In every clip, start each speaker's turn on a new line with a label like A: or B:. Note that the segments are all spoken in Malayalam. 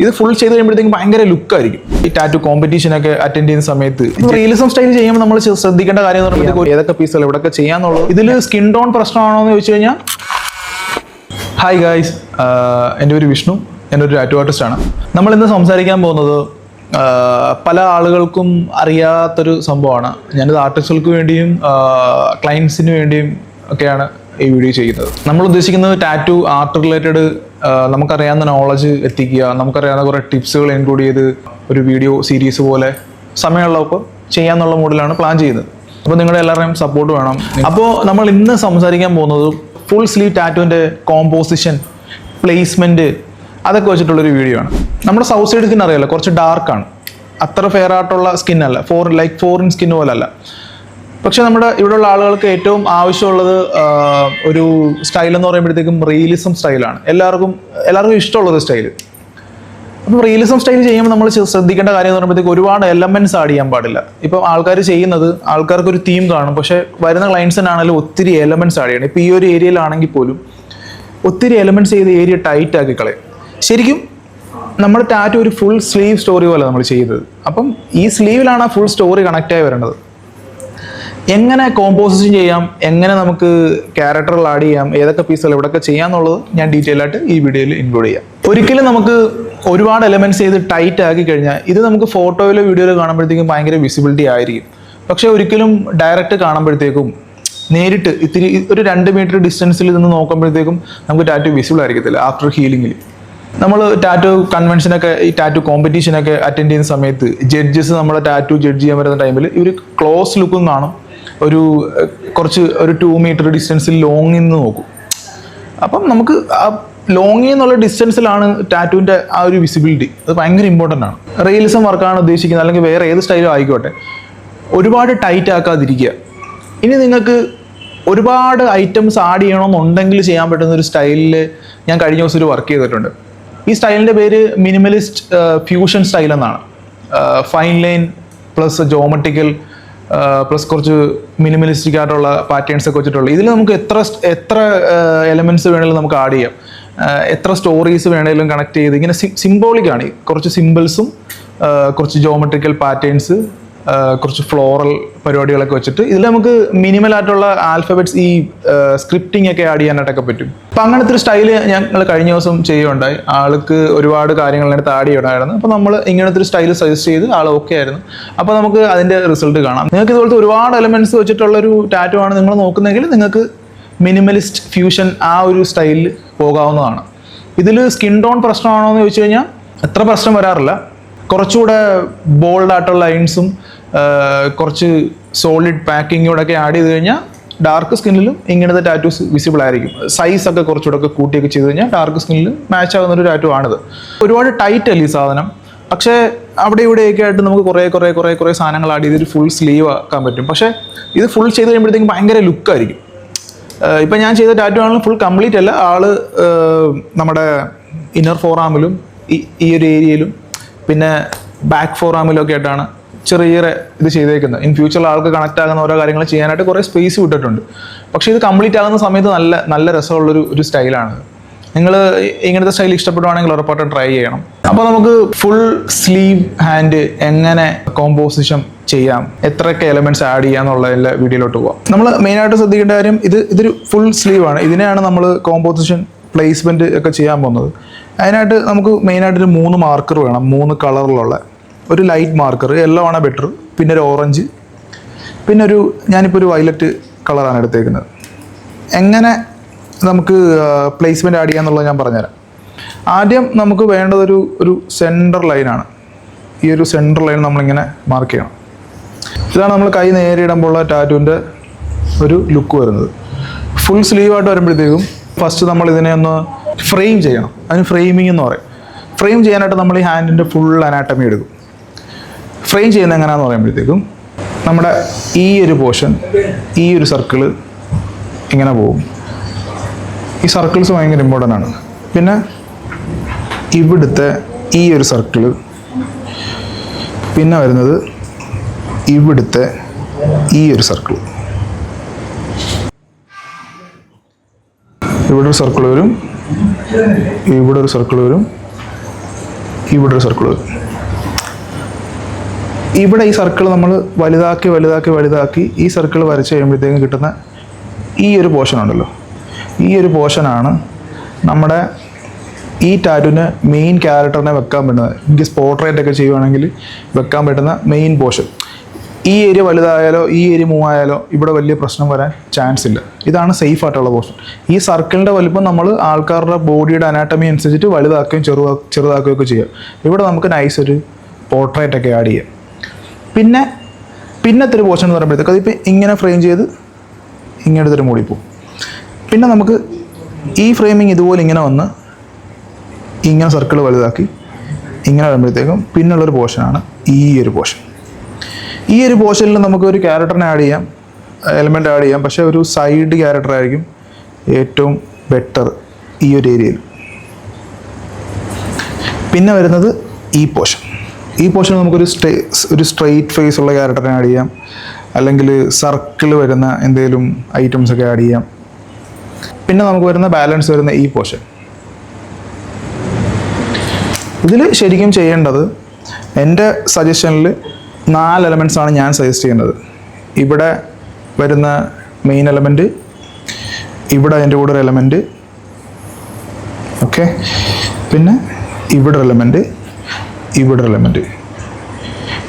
A: ഇത് ഫുൾ ചെയ്ത് കഴിയുമ്പോഴത്തേക്കും ഭയങ്കര ലുക്കായിരിക്കും ഈ ടാറ്റു കോമ്പറ്റീഷൻ ഒക്കെ അറ്റൻഡ് ചെയ്യുന്ന സമയത്ത് റിയലിസം സ്റ്റൈൽ ചെയ്യുമ്പോൾ നമ്മൾ ശ്രദ്ധിക്കേണ്ട കാര്യം എന്ന് പറയുമ്പോൾ ഏതൊക്കെ പീസുകൾ എവിടെയൊക്കെ ചെയ്യാന്നുള്ളത്? ഇതിൽ സ്കിൻ ടോൺ പ്രശ്നമാണോ എന്ന് ചോദിച്ചു കഴിഞ്ഞാൽ ഹായ് ഗായ്സ് എന്റെ പേര് വിഷ്ണു. എന്റെ ഒരു ടാറ്റു ആണ്. നമ്മൾ ഇന്ന് സംസാരിക്കാൻ പോകുന്നത് പല ആളുകൾക്കും അറിയാത്തൊരു സംഭവമാണ്. ഞാനിത് ആർട്ടിസ്റ്റുകൾക്ക് വേണ്ടിയും ക്ലയൻസിന് വേണ്ടിയും ഒക്കെയാണ് ഈ വീഡിയോ ചെയ്യുന്നത്. നമ്മൾ ഉദ്ദേശിക്കുന്നത് ടാറ്റു ആർട്ട് റിലേറ്റഡ് നമുക്കറിയാവുന്ന നോളജ് എത്തിക്കുക നമുക്കറിയാവുന്ന കുറേ ടിപ്സുകൾ ഇൻക്ലൂഡ് ചെയ്ത് ഒരു വീഡിയോ സീരീസ് പോലെ സമയമുള്ളപ്പോൾ ചെയ്യാന്നുള്ള മൂഡിലാണ് പ്ലാൻ ചെയ്യുന്നത്. അപ്പോൾ നിങ്ങളുടെ എല്ലാവരുടെയും സപ്പോർട്ട് വേണം. അപ്പോൾ നമ്മൾ ഇന്ന് സംസാരിക്കാൻ പോകുന്നത് ഫുൾ സ്ലീവ് ടാറ്റുവിന്റെ കോമ്പോസിഷൻ പ്ലേസ്മെന്റ് അതൊക്കെ വെച്ചിട്ടുള്ളൊരു വീഡിയോ ആണ്. നമ്മുടെ സൗത്ത് സൈഡ് സ്കിൻ അറിയാലോ കുറച്ച് ഡാർക്കാണ് അത്ര ഫെയർ ആയിട്ടുള്ള സ്കിൻ അല്ല. ഫോർ ലൈക്ക് ഫോറിൻ സ്കിൻ പോലെ അല്ല പക്ഷെ നമ്മുടെ ഇവിടെയുള്ള ആളുകൾക്ക് ഏറ്റവും ആവശ്യമുള്ളത് ഒരു സ്റ്റൈൽ എന്ന് പറയുമ്പോഴത്തേക്കും റിയലിസം സ്റ്റൈലാണ് എല്ലാവർക്കും എല്ലാവർക്കും ഇഷ്ടമുള്ള ഒരു സ്റ്റൈൽ അപ്പം റിയലിസം സ്റ്റൈൽ ചെയ്യുമ്പോൾ നമ്മൾ ശ്രദ്ധിക്കേണ്ട കാര്യം എന്ന് പറയുമ്പോഴത്തേക്ക് ഒരുപാട് എലമെന്റ്സ് ആഡ് ചെയ്യാൻ പാടില്ല. ഇപ്പം ആൾക്കാർ ചെയ്യുന്നത് ആൾക്കാർക്ക് ഒരു തീം കാണും. പക്ഷേ വരുന്ന ക്ലയൻസിനാണെങ്കിലും ഒത്തിരി എലമെന്റ്സ് ആഡ് ചെയ്യണം. ഇപ്പോൾ ഈ ഒരു ഏരിയയിലാണെങ്കിൽ പോലും ഒത്തിരി എലമെന്റ്സ് ചെയ്ത് ഏരിയ ടൈറ്റ് ആക്കി കളയും. ശരിക്കും നമ്മുടെ ടാറ്റ് ഒരു ഫുൾ സ്ലീവ് സ്റ്റോറി പോലെ നമ്മൾ ചെയ്തത്. അപ്പം ഈ സ്ലീവിലാണ് ആ ഫുൾ സ്റ്റോറി കണക്റ്റായി വരേണ്ടത്. എങ്ങനെ കോമ്പോസിഷൻ ചെയ്യാം? എങ്ങനെ നമുക്ക് ക്യാരക്ടറിൽ ആഡ് ചെയ്യാം? ഏതൊക്കെ പീസുകൾ എവിടെയൊക്കെ ചെയ്യാം എന്നുള്ളത് ഞാൻ ഡീറ്റെയിൽ ആയിട്ട് ഈ വീഡിയോയിൽ ഇൻക്ലൂഡ് ചെയ്യാം. ഒരിക്കലും നമുക്ക് ഒരുപാട് എലമെന്റ്സ് ചെയ്ത് ടൈറ്റ് ആക്കി കഴിഞ്ഞാൽ ഇത് നമുക്ക് ഫോട്ടോയിലോ വീഡിയോയിലോ കാണുമ്പോഴത്തേക്കും ഭയങ്കര വിസിബിലിറ്റി ആയിരിക്കും. പക്ഷേ ഒരിക്കലും ഡയറക്റ്റ് കാണുമ്പോഴത്തേക്കും നേരിട്ട് ഇത്തിരി ഒരു രണ്ട് മീറ്റർ ഡിസ്റ്റൻസിൽ നിന്ന് നോക്കുമ്പോഴത്തേക്കും നമുക്ക് ടാറ്റു വിസിബിൾ ആയിരിക്കത്തില്ല ആഫ്റ്റർ ഹീലിംഗിൽ നമ്മൾ ടാറ്റു കൺവെൻഷനൊക്കെ ഈ ടാറ്റു കോമ്പറ്റീഷനൊക്കെ അറ്റൻഡ് ചെയ്യുന്ന സമയത്ത് ജഡ്ജസ് നമ്മളെ ടാറ്റു ജഡ്ജ് ചെയ്യാൻ വരുന്ന ടൈമിൽ ഇവർ ക്ലോസ് ലുക്കും കാണും. ഒരു കുറച്ച് ഒരു ടു മീറ്റർ ഡിസ്റ്റൻസിൽ ലോങ് നിന്ന് നോക്കും. അപ്പം നമുക്ക് ആ ലോങ് എന്നുള്ള ഡിസ്റ്റൻസിലാണ് ടാറ്റുവിന്റെ ആ ഒരു വിസിബിലിറ്റി അത് ഭയങ്കര ഇമ്പോർട്ടന്റ് ആണ്. റിയലിസം വർക്കാണ് ഉദ്ദേശിക്കുന്നത് അല്ലെങ്കിൽ വേറെ ഏത് സ്റ്റൈലും ആയിക്കോട്ടെ. ഒരുപാട് ടൈറ്റ് ആക്കാതിരിക്കുക. ഇനി നിങ്ങൾക്ക് ഒരുപാട് ഐറ്റംസ് ആഡ് ചെയ്യണമെന്നുണ്ടെങ്കിൽ ചെയ്യാൻ പറ്റുന്ന ഒരു സ്റ്റൈലിൽ ഞാൻ കഴിഞ്ഞ ദിവസം ഒരു വർക്ക് ചെയ്തിട്ടുണ്ട്. ഈ സ്റ്റൈലിന്റെ പേര് മിനിമലിസ്റ്റ് ഫ്യൂഷൻ സ്റ്റൈൽ എന്നാണ്. Fine line plus geometrical plus കുറച്ച് മിനിമലിസ്റ്റിക് ആയിട്ടുള്ള പാറ്റേൺസ് ഒക്കെ വെച്ചിട്ടുള്ള. ഇതിൽ നമുക്ക് എത്ര എത്ര എലമെന്റ്സ് വേണമെങ്കിലും നമുക്ക് ആഡ് ചെയ്യാം. എത്ര സ്റ്റോറീസ് വേണമെങ്കിലും കണക്ട് ചെയ്ത് ഇങ്ങനെ സിംബോളിക് ആണ്. കുറച്ച് സിമ്പിൾസും കുറച്ച് ജോമെട്രിക്കൽ പാറ്റേൺസ് കുറച്ച് ഫ്ലോറൽ പരിപാടികളൊക്കെ വെച്ചിട്ട് ഇതിൽ നമുക്ക് മിനിമൽ ആയിട്ടുള്ള ആൽഫബറ്റ്സ് ഈ സ്ക്രിപ്റ്റിംഗ് ഒക്കെ ആഡ് ചെയ്യാനായിട്ടൊക്കെ പറ്റും. അപ്പം അങ്ങനത്തെ ഒരു സ്റ്റൈൽ ഞങ്ങൾ കഴിഞ്ഞ ദിവസം ചെയ്യുകയുണ്ടായി. ആൾക്ക് ഒരുപാട് കാര്യങ്ങൾ അതിനകത്ത് ആഡ് ചെയ്യണമായിരുന്നു അപ്പോൾ നമ്മൾ ഇങ്ങനത്തെ ഒരു സ്റ്റൈൽ സജസ്റ്റ് ചെയ്ത് ആൾ ഓക്കെ ആയിരുന്നു. അപ്പോൾ നമുക്ക് അതിന്റെ റിസൾട്ട് കാണാം. നിങ്ങൾക്ക് ഇതുപോലത്തെ ഒരുപാട് എലമെന്റ്സ് വെച്ചിട്ടുള്ള ഒരു ടാറ്റു ആണ് നിങ്ങൾ നോക്കുന്നതെങ്കിൽ നിങ്ങൾക്ക് മിനിമലിസ്റ്റ് ഫ്യൂഷൻ ആ ഒരു സ്റ്റൈലിൽ പോകാവുന്നതാണ്. ഇതിൽ സ്കിൻ ടോൺ പ്രശ്നമാണോ എന്ന് ചോദിച്ചു കഴിഞ്ഞാൽ അത്ര പ്രശ്നം വരാറില്ല. കുറച്ചുകൂടെ ബോൾഡായിട്ടുള്ള ലൈൻസും കുറച്ച് സോളിഡ് പാക്കിങ്ങോടെ ഒക്കെ ആഡ് ചെയ്ത് കഴിഞ്ഞാൽ ഡാർക്ക് സ്കിന്നിലും ഇങ്ങനത്തെ ടാറ്റൂസ് വിസിബിൾ ആയിരിക്കും. സൈസ് ഒക്കെ കുറച്ചുകൂടെ കൂട്ടിയൊക്കെ ചെയ്ത് കഴിഞ്ഞാൽ ഡാർക്ക് സ്കിന്നിൽ മാച്ച് ആകുന്ന ഒരു ടാറ്റു ആണിത്. ഒരുപാട് ടൈറ്റ് അല്ല ഈ സാധനം? പക്ഷേ അവിടെ ഇവിടെയൊക്കെ ആയിട്ട് നമുക്ക് കുറേ കുറേ കുറേ കുറേ സാധനങ്ങൾ ആഡ് ചെയ്ത് ഫുൾ സ്ലീവ് ആക്കാൻ പറ്റും. പക്ഷേ ഇത് ഫുൾ ചെയ്ത് കഴിയുമ്പോഴത്തേക്കും ഭയങ്കര ലുക്കായിരിക്കും ആയിരിക്കും. ഇപ്പം ഞാൻ ചെയ്ത ടാറ്റു ആണെങ്കിലും ഫുൾ കംപ്ലീറ്റ് അല്ല. ആൾ നമ്മുടെ ഇന്നർ ഫോറാമിലും ഈ ഒരു ഏരിയയിലും പിന്നെ ബാക്ക് ഫോറാമിലും ഒക്കെ ആയിട്ടാണ് ചെറിയ ഇത് ചെയ്തേക്കുന്നത്. ഇൻ ഫ്യൂച്ചറിൽ ആൾക്ക് കണക്ട് ആകുന്ന ഓരോ കാര്യങ്ങൾ ചെയ്യാനായിട്ട് കുറേ സ്പേസ് വിട്ടിട്ടുണ്ട്. പക്ഷേ ഇത് കംപ്ലീറ്റ് ആകുന്ന സമയത്ത് നല്ല നല്ല രസമുള്ളൊരു ഒരു സ്റ്റൈലാണ് നിങ്ങൾ ഇങ്ങനത്തെ സ്റ്റൈൽ ഇഷ്ടപ്പെടുവാണെങ്കിൽ ഉറപ്പായിട്ടും ട്രൈ ചെയ്യണം. അപ്പോൾ നമുക്ക് ഫുൾ സ്ലീവ് ഹാൻഡ് എങ്ങനെ കോമ്പോസിഷൻ ചെയ്യാം? എത്രയൊക്കെ എലമെന്റ്സ് ആഡ് ചെയ്യാം എന്നുള്ളതിന്റെ വീഡിയോയിലോട്ട് പോവാം. നമ്മൾ മെയിനായിട്ട് ശ്രദ്ധിക്കേണ്ട കാര്യം ഇത് ഇതൊരു ഫുൾ സ്ലീവ് ആണ്. ഇതിനെയാണ് നമ്മൾ കോമ്പോസിഷൻ പ്ലേസ്മെന്റ് ഒക്കെ ചെയ്യാൻ പോകുന്നത്. അതിനായിട്ട് നമുക്ക് മെയിനായിട്ട് ഒരു മൂന്ന് മാർക്കർ വേണം. മൂന്ന് കളറിലുള്ള ഒരു ലൈറ്റ് മാർക്കർ യെല്ലോ ആണ് ബെറ്റർ പിന്നെ ഒരു ഓറഞ്ച് പിന്നെ ഒരു ഞാനിപ്പോൾ ഒരു വയലറ്റ് കളറാണ് എടുത്തേക്കുന്നത്. എങ്ങനെ നമുക്ക് പ്ലേസ്മെന്റ് ആഡ് ചെയ്യാന്നുള്ളത് ഞാൻ പറഞ്ഞുതരാം. ആദ്യം നമുക്ക് വേണ്ടതൊരു ഒരു സെന്റർ ലൈനാണ് ഈ ഒരു സെന്റർ ലൈൻ നമ്മളിങ്ങനെ മാർക്ക് ചെയ്യണം. ഇതാണ് നമ്മൾ കൈ നേരെ ഇടുമ്പോഴുള്ള ടാറ്റുവിന്റെ ഒരു ലുക്ക് വരുന്നത്. ഫുൾ സ്ലീവായിട്ട് വരുമ്പോഴത്തേക്കും ഫസ്റ്റ് നമ്മൾ ഇതിനെ ഒന്ന് ഫ്രെയിം ചെയ്യണം. അതിന് ഫ്രെയിമിംഗ് എന്ന് പറയും. ഫ്രെയിം ചെയ്യാനായിട്ട് നമ്മൾ ഈ ഹാൻഡിന്റെ ഫുൾ അനാട്ടമി എടുക്കും. ഫ്രെയിം ചെയ്യുന്ന എങ്ങനെയാണെന്ന് പറയുമ്പോഴത്തേക്കും നമ്മുടെ ഈ ഒരു പോർഷൻ ഈ ഒരു സർക്കിൾ ഇങ്ങനെ പോകും. ഈ സർക്കിൾസ് ഭയങ്കര ഇമ്പോർട്ടന്റ് ആണ്. പിന്നെ ഇവിടുത്തെ ഈ ഒരു സർക്കിൾ പിന്നെ വരുന്നത് ഇവിടുത്തെ ഈ ഒരു സർക്കിൾ ഇവിടെ ഒരു സർക്കിൾ വരും ഇവിടെ ഒരു സർക്കിൾ വരും ഇവിടെ ഒരു സർക്കിൾ വരും. ഇവിടെ ഈ സർക്കിൾ നമ്മൾ വലുതാക്കി വലുതാക്കി വലുതാക്കി ഈ സർക്കിൾ വരച്ച് കഴിയുമ്പോഴത്തേക്കും കിട്ടുന്ന ഈ ഒരു പോർഷൻ ഉണ്ടല്ലോ. ഈ ഒരു പോർഷനാണ് നമ്മുടെ ഈ ടാറ്റുവിന് മെയിൻ ക്യാരക്ടറിനെ വെക്കാൻ പറ്റുന്നത്. എനിക്ക് സ്പോർട്രേറ്റ് ഒക്കെ ചെയ്യുവാണെങ്കിൽ വെക്കാൻ പറ്റുന്ന മെയിൻ പോർഷൻ ഈ ഏരിയ വലുതായാലോ ഈ ഏരിയ മൂവ് ആയാലോ ഇവിടെ വലിയ പ്രശ്നം വരാൻ ചാൻസ് ഇല്ല. ഇതാണ് സേഫ് ആയിട്ടുള്ള പോർഷൻ ഈ സർക്കിളിന്റെ വലുപ്പം നമ്മൾ ആൾക്കാരുടെ ബോഡിയുടെ അനാട്ടമി അനുസരിച്ചിട്ട് വലുതാക്കുകയും ചെറുതാ ചെറുതാക്കുകയും ഒക്കെ ചെയ്യാം ഇവിടെ നമുക്ക് നൈസ് ഒരു പോർട്രേറ്റ് ഒക്കെ ആഡ് ചെയ്യാം. പിന്നെ പിന്നത്തെ ഒരു പോർഷൻ എന്ന് പറയുമ്പോഴത്തേക്ക് അതിപ്പോൾ ഇങ്ങനെ ഫ്രെയിം ചെയ്ത് ഇങ്ങനെ മൂടി പോകും പിന്നെ നമുക്ക് ഈ ഫ്രെയിമിങ് ഇതുപോലെ ഇങ്ങനെ വന്ന് ഇങ്ങനെ സർക്കിൾ വലുതാക്കി ഇങ്ങനെ വരുമ്പോഴത്തേക്കും പിന്നുള്ളൊരു പോർഷനാണ് ഈ ഒരു പോർഷൻ ഈ ഒരു പോർഷനിൽ നമുക്ക് ഒരു ക്യാരക്ടറിനെ ആഡ് ചെയ്യാം എലമെന്റ് ആഡ് ചെയ്യാം. പക്ഷേ ഒരു സൈഡ് ക്യാരക്ടർ ആയിരിക്കും ഏറ്റവും ബെറ്റർ ഈ ഒരു ഏരിയയിൽ പിന്നെ വരുന്നത് ഈ പോർഷൻ ഈ പോർഷൻ നമുക്കൊരു സ്റ്റേ ഒരു സ്ട്രെയിറ്റ് ഫേസ് ഉള്ള ക്യാരക്ടറിനെ ആഡ് ചെയ്യാം. അല്ലെങ്കിൽ സർക്കിൾ വരുന്ന എന്തെങ്കിലും ഐറ്റംസ് ഒക്കെ ആഡ് ചെയ്യാം. പിന്നെ നമുക്ക് വരുന്ന ബാലൻസ് വരുന്ന ഈ പോർഷൻ ഇതിൽ ശരിക്കും ചെയ്യേണ്ടത് എന്റെ സജഷനിൽ നാല് എലമെന്റ്സ് ആണ് ഞാൻ സജസ്റ്റ് ചെയ്യുന്നത്. ഇവിടെ വരുന്ന മെയിൻ എലമെന്റ് ഇവിടെ അതിന്റെ കൂടെ ഒരു എലമെന്റ് ഓക്കെ പിന്നെ ഇവിടെ എലമെന്റ് ഇവിടെ എലമെന്റ്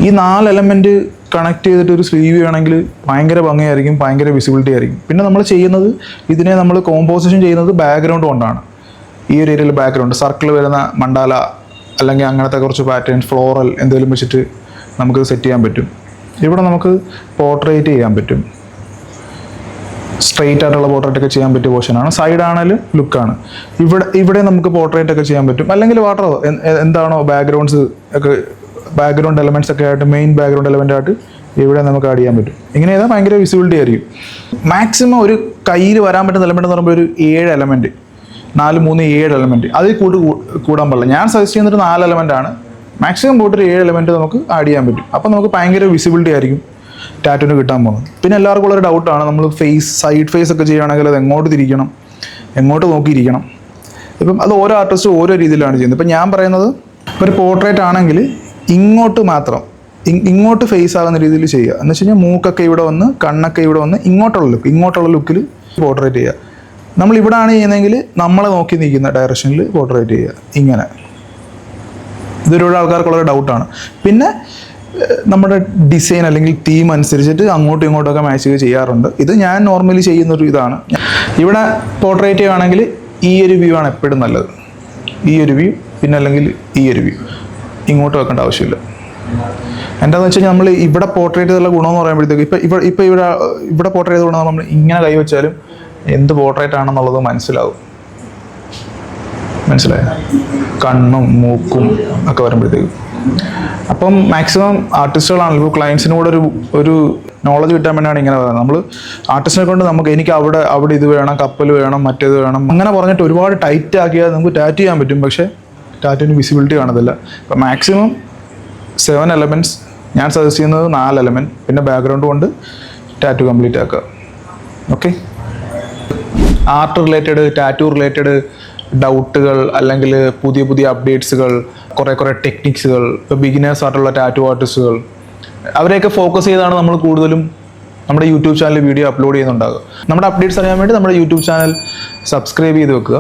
A: ഈ നാല് എലമെന്റ് കണക്ട് ചെയ്തിട്ട് ഒരു സ്ലീവ് ചെയ്യണമെങ്കിൽ ഭയങ്കര ഭംഗിയായിരിക്കും ഭയങ്കര വിസിബിലിറ്റി ആയിരിക്കും. പിന്നെ നമ്മൾ ചെയ്യുന്നത് ഇതിനെ നമ്മൾ കോമ്പോസിഷൻ ചെയ്യുന്നത് ബാക്ക്ഗ്രൗണ്ട് കൊണ്ടാണ്. ഈ ഒരു ഏരിയയിൽ ബാക്ക്ഗ്രൗണ്ട് സർക്കിൾ വരുന്ന മണ്ടാല അല്ലെങ്കിൽ അങ്ങനത്തെ കുറച്ച് പാറ്റേൺ ഫ്ലോറൽ എന്തെങ്കിലും വെച്ചിട്ട് നമുക്ക് സെറ്റ് ചെയ്യാൻ പറ്റും. ഇവിടെ നമുക്ക് പോർട്രേറ്റ് ചെയ്യാൻ പറ്റും. സ്ട്രെയിറ്റ് ആയിട്ടുള്ള പോർട്രേറ്റ് ഒക്കെ ചെയ്യാൻ പറ്റിയ പോർഷനാണ് സൈഡ് ആണെങ്കിലും ലുക്കാണ് ഇവിടെ ഇവിടെ നമുക്ക് പോർട്രേറ്റ് ഒക്കെ ചെയ്യാൻ പറ്റും. അല്ലെങ്കിൽ വാട്ടറോ എന്താണോ ബാക്ക്ഗ്രൗണ്ട്സ് ഒക്കെ ബാക്ക്ഗ്രൗണ്ട് എലമെന്റ്സ് ഒക്കെ ആയിട്ട് മെയിൻ ബാക്ക്ഗ്രൗണ്ട് എലമെന്റ് ആയിട്ട് ഇവിടെ നമുക്ക് ആഡ് ചെയ്യാൻ പറ്റും. ഇങ്ങനെ ചെയ്താൽ ഭയങ്കര വിസിബിലിറ്റി ആയിരിക്കും. മാക്സിമം ഒരു കയ്യിൽ വരാൻ പറ്റുന്ന എലമെന്റ് എന്ന് പറയുമ്പോൾ ഒരു ഏഴ് എലമെന്റ് നാല് മൂന്ന് ഏഴ് എലമെന്റ് അതിൽ കൂട്ട് കൂടാൻ പാടില്ല. ഞാൻ സജസ്റ്റ് ചെയ്യുന്നൊരു നാല് എലമെന്റ് ആണ്. മാക്സിമം പോയിട്ട് ഒരു ഏഴ് എലമെന്റ് നമുക്ക് ആഡ് ചെയ്യാൻ പറ്റും. അപ്പം നമുക്ക് ഭയങ്കര വിസിബിലിറ്റി ആയിരിക്കും. ടാറ്റുവിന് കിട്ടാൻ പോകുന്നത്. പിന്നെ എല്ലാവർക്കും ഉള്ളൊരു ഡൗട്ടാണ് നമ്മൾ ഫേസ് സൈഡ് ഫേസ് ഒക്കെ ചെയ്യുകയാണെങ്കിൽ അത് എങ്ങോട്ട് തിരിക്കണം? എങ്ങോട്ട് നോക്കിയിരിക്കണം? ഇപ്പം അത് ഓരോ ആർട്ടിസ്റ്റും ഓരോ രീതിയിലാണ് ചെയ്യുന്നത്. ഇപ്പം ഞാൻ പറയുന്നത് ഒരു പോർട്രേറ്റ് ആണെങ്കിൽ ഇങ്ങോട്ട് മാത്രം ഇങ്ങോട്ട് ഫേസ് ആകുന്ന രീതിയിൽ ചെയ്യുക. എന്ന് വെച്ച് കഴിഞ്ഞാൽ മൂക്കൊക്കെ ഇവിടെ വന്ന് കണ്ണൊക്കെ ഇവിടെ വന്ന് ഇങ്ങോട്ടുള്ള ലുക്ക് ഇങ്ങോട്ടുള്ള ലുക്കിൽ പോർട്രേറ്റ് ചെയ്യുക. നമ്മൾ ഇവിടെയാണ് ചെയ്യുന്നതെങ്കിൽ നമ്മളെ നോക്കി നിൽക്കുന്ന ഡയറക്ഷനിൽ പോർട്രേറ്റ് ചെയ്യുക. ഇങ്ങനെ. ഇതൊരുപാട് ആൾക്കാർക്കുള്ളൊരു ഡൗട്ടാണ് പിന്നെ നമ്മുടെ ഡിസൈൻ അല്ലെങ്കിൽ തീം അനുസരിച്ചിട്ട് അങ്ങോട്ടും ഇങ്ങോട്ടൊക്കെ മാച്ച് ചെയ്യാറുണ്ട്. ഇത് ഞാൻ നോർമലി ചെയ്യുന്നൊരു ഇതാണ്. ഇവിടെ പോർട്രേറ്റ് ചെയ്യുകയാണെങ്കിൽ ഈ ഒരു വ്യൂ ആണ് എപ്പോഴും നല്ലത്. ഈ ഒരു വ്യൂ പിന്നെ അല്ലെങ്കിൽ ഈ ഒരു വ്യൂ ഇങ്ങോട്ട് വെക്കേണ്ട ആവശ്യമില്ല. എന്താണെന്ന് വെച്ച് കഴിഞ്ഞാൽ നമ്മൾ ഇവിടെ പോർട്രേറ്റ് ചെയ്തുള്ള ഗുണമെന്ന് പറയുമ്പോഴത്തേക്ക് ഇപ്പം ഇവിടെ ഇപ്പം ഇവിടെ ഇവിടെ പോർട്രേറ്റ് ചെയ്ത ഗുണം നമ്മൾ ഇങ്ങനെ കൈവച്ചാലും എന്ത് പോർട്രേറ്റ് ആണെന്നുള്ളത് മനസ്സിലാവും. മനസ്സിലായോ? കണ്ണും മൂക്കും ഒക്കെ വരുമ്പോഴത്തേക്കും. അപ്പം മാക്സിമം ആർട്ടിസ്റ്റുകളാണല്ലോ ഇപ്പോൾ ക്ലയൻസിന് കൂടെ ഒരു ഒരു നോളജ് കിട്ടാൻ വേണ്ടിയാണ് ഇങ്ങനെ പറയുന്നത്. നമ്മൾ ആർട്ടിസ്റ്റിനെ കൊണ്ട് നമുക്ക് എനിക്ക് അവിടെ അവിടെ ഇത് വേണം കപ്പൽ വേണം മറ്റേത് വേണം. അങ്ങനെ പറഞ്ഞിട്ട് ഒരുപാട് ടൈറ്റ് ആക്കിയാൽ നമുക്ക് ടാറ്റ് ചെയ്യാൻ പറ്റും. പക്ഷേ ടാറ്റിന് വിസിബിലിറ്റി കാണത്തില്ല. അപ്പം മാക്സിമം സെവൻ എലമെന്റ്സ് ഞാൻ സജസ്റ്റ് ചെയ്യുന്നത് നാല് എലമെന്റ് പിന്നെ ബാക്ക്ഗ്രൗണ്ട് കൊണ്ട് ടാറ്റു കംപ്ലീറ്റ് ആക്കുക. Okay art related tattoo related ഡൗട്ടുകൾ അല്ലെങ്കിൽ പുതിയ പുതിയ അപ്ഡേറ്റ്സുകൾ കുറേ കുറേ ടെക്നിക്സുകൾ ഇപ്പോൾ ബിഗിനേഴ്സ് ആയിട്ടുള്ള ടാറ്റു ആർട്ടിസ്റ്റുകൾ അവരെയൊക്കെ ഫോക്കസ് ചെയ്താണ് നമ്മൾ കൂടുതലും നമ്മുടെ യൂട്യൂബ് ചാനൽ വീഡിയോ അപ്ലോഡ് ചെയ്യുന്നുണ്ടാകുക നമ്മുടെ അപ്ഡേറ്റ്സ് അറിയാൻ വേണ്ടി നമ്മുടെ യൂട്യൂബ് ചാനൽ സബ്സ്ക്രൈബ് ചെയ്ത് വെക്കുക.